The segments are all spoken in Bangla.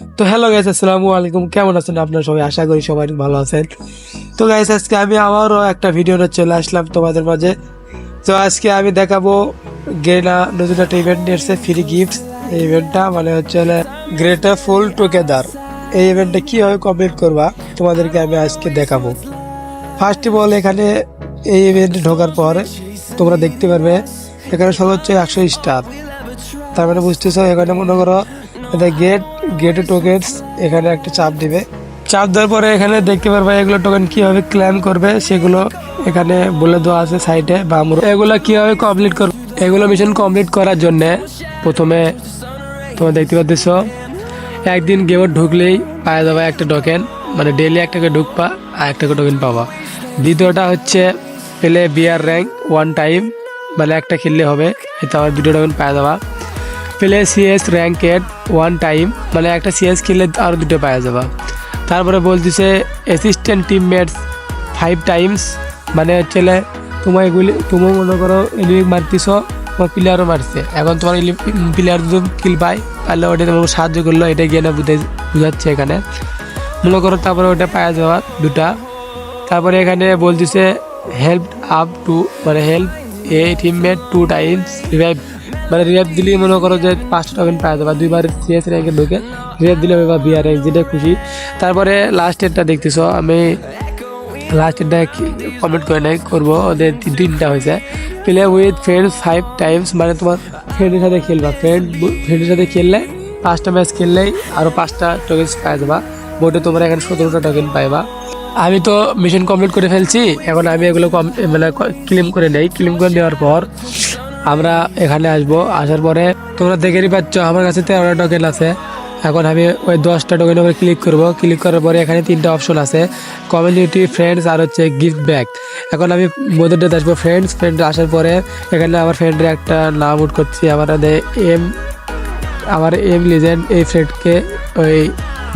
তো হ্যালো গাইস আসসালামু আলাইকুম। কেমন আছেন আপনারা সবাই? আশা করি সবাই ভালো আছেন। তো গাইস আজকে আমি আবারও একটা ভিডিও চলে আসলাম তোমাদের মাঝে। তো আজকে আমি দেখাবো গেনা নতুন একটা ইভেন্ট নিয়েছে ফ্রি গিফট এই ইভেন্টটা মানে হচ্ছে গ্রেটার ফুল টুগেদার এই ইভেন্টটা কীভাবে কমপ্লিট করবা, তোমাদেরকে আমি আজকে দেখাবো। ফার্স্ট অফ অল এখানে এই ইভেন্টে ঢোকার পর তোমরা দেখতে পারবে, এখানে সর্বোচ্চ একশো স্টার তার মানে বুঝতেছো, এখানে মনে করো গেট গেটে টোকেন্স এখানে একটা চাপ দিবে। চাপ দেওয়ার পরে এখানে দেখতে পারবে এগুলো টোকেন কীভাবে ক্লেম করবে, সেগুলো এখানে বলে দেওয়া আছে সাইডে বা আমরা এগুলো কীভাবে কমপ্লিট করবে? এগুলো মিশন কমপ্লিট করার জন্য প্রথমে তোমরা দেখতে পাচ্ছ, একদিন গেমে ঢুকলেই পাওয়া যাবে একটা টোকেন মানে ডেলি একটা করে ঢুকবা আর একটা করে টোকেন পাবা। দ্বিতীয়টা হচ্ছে পেলে বিয়ার র্যাঙ্ক ওয়ান টাইম মানে একটা খেললে হবে এতে আমার দুটো টোকেন পাওয়া যাবা। Play CS ranked one time মানে একটা সিএস খেললে আরও দুটো পাওয়া যাবা। তারপরে বলতেছে অ্যাসিস্ট্যান্ট টিমমেটস ফাইভ টাইমস মানে হচ্ছে তোমার এগুলি তুমি মনে করো এলিমিক মারতেছ, তোমার প্লেয়ারও মারছে। এখন তোমার প্লেয়ার যদি কিল পায় তাহলে ওটা তোমাকে সাহায্য করল, এটা গিয়ে না বুঝে বুঝাচ্ছে এখানে। মনে করো তারপরে ওটা পাওয়া যাওয়া দুটা। তারপরে এখানে বলতেছে হেল্প আপ টু মানে help a teammate two times revive মানে রিভাইভ দিলেই মনে করো যে পাঁচটা টোকেন পাওয়া যাবে দুইবার সিএস র্যাঙ্কে ঢুকে রিভাইভ দিলে বা বিআর র্যাঙ্ক যেটা খুশি। তারপরে লাস্ট এরটা দেখতেছো, আমি লাস্ট এরটা কমেন্ট করে নাই, করব, ওদের তিন- তিনটা হয়েছে। Play with friends five times মানে তোমার ফ্রেন্ডের সাথে খেলবা। ফ্রেন্ড ফ্রেন্ডের সাথে খেললে পাঁচটা ম্যাচ খেললেই আরও পাঁচটা টোকেন পাওয়া যাবা। মোটে তোমরা এখানে সতেরোটা টোকেন পাইবা। আমি তো মিশন কমপ্লিট করে ফেলছি, এখন আমি এগুলো কম মানে ক্লেম করে নেই। ক্লেম করে নেওয়ার পর আমরা এখানে আসব। আসার পরে তোমরা দেখেই পাচ্ছ আমার কাছে তেরোটা টোকেন আছে। এখন আমি ওই দশটা টোকেনের উপরে ক্লিক করব। ক্লিক করার পরে এখানে তিনটা অপশন আছে। কমিউনিটি ফ্রেন্ডস আর হচ্ছে গিফট ব্যাক এখন আমি মধ্যে আসব ফ্রেন্ডস ফ্রেন্ড আসার পরে এখানে আমার ফ্রেন্ডের একটা নাম উঠ করছি। আমার এম আমার এম লিজেন্ড এই ফ্রেন্ডকে ওই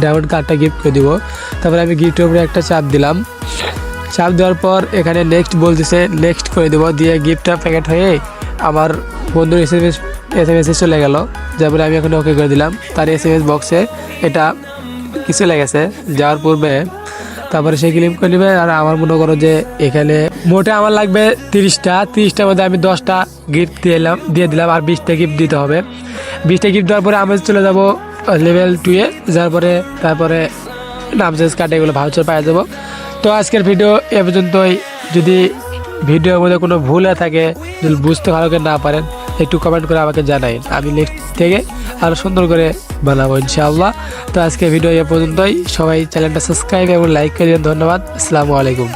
ডায়মন্ড কার্ডটা গিফট করে দিব। তারপরে আমি গিফটের উপরে একটা চাপ দিলাম। চাপ দেওয়ার পর এখানে নেক্সট বলতেছে নেক্সট করে দেবো। দিয়ে গিফটটা প্যাকেট হয়ে আমার বন্ধুর S M S S M এসে চলে গেল। তারপরে আমি এখন ওকে করে দিলাম। তার এস এম এস বক্সে এটা কিছু লেগেছে যাওয়ার পূর্বে তারপরে সে ক্লিম করে নেবে আর আমার মনে করো যে এখানে মোটে আমার লাগবে তিরিশটা। তিরিশটার মধ্যে আমি দশটা গিফট দিয়ে এলাম, দিয়ে দিলাম আর বিশটা গিফট দিতে হবে। বিশটা গিফট দেওয়ার পরে আমি চলে যাব লেভেল টুয়ে যার পরে তারপরে নাম চেঞ্জ কার্ড এগুলো ভাউচার পাওয়া যাব তো আজকের ভিডিও এ পর্যন্তই। যদি ভিডিওর মধ্যে কোনো ভুল থাকে, যদি বুঝতে ভালো করে না পারেন, একটু কমেন্ট করে আমাকে জানাই আমি নেক্সট থেকে আরও সুন্দর করে বানাবো ইনশাআল্লাহ। তো আজকে ভিডিও এ পর্যন্তই। সবাই চ্যানেলটা সাবস্ক্রাইব এবং লাইক করে দিন। ধন্যবাদ। আসসালামু আলাইকুম।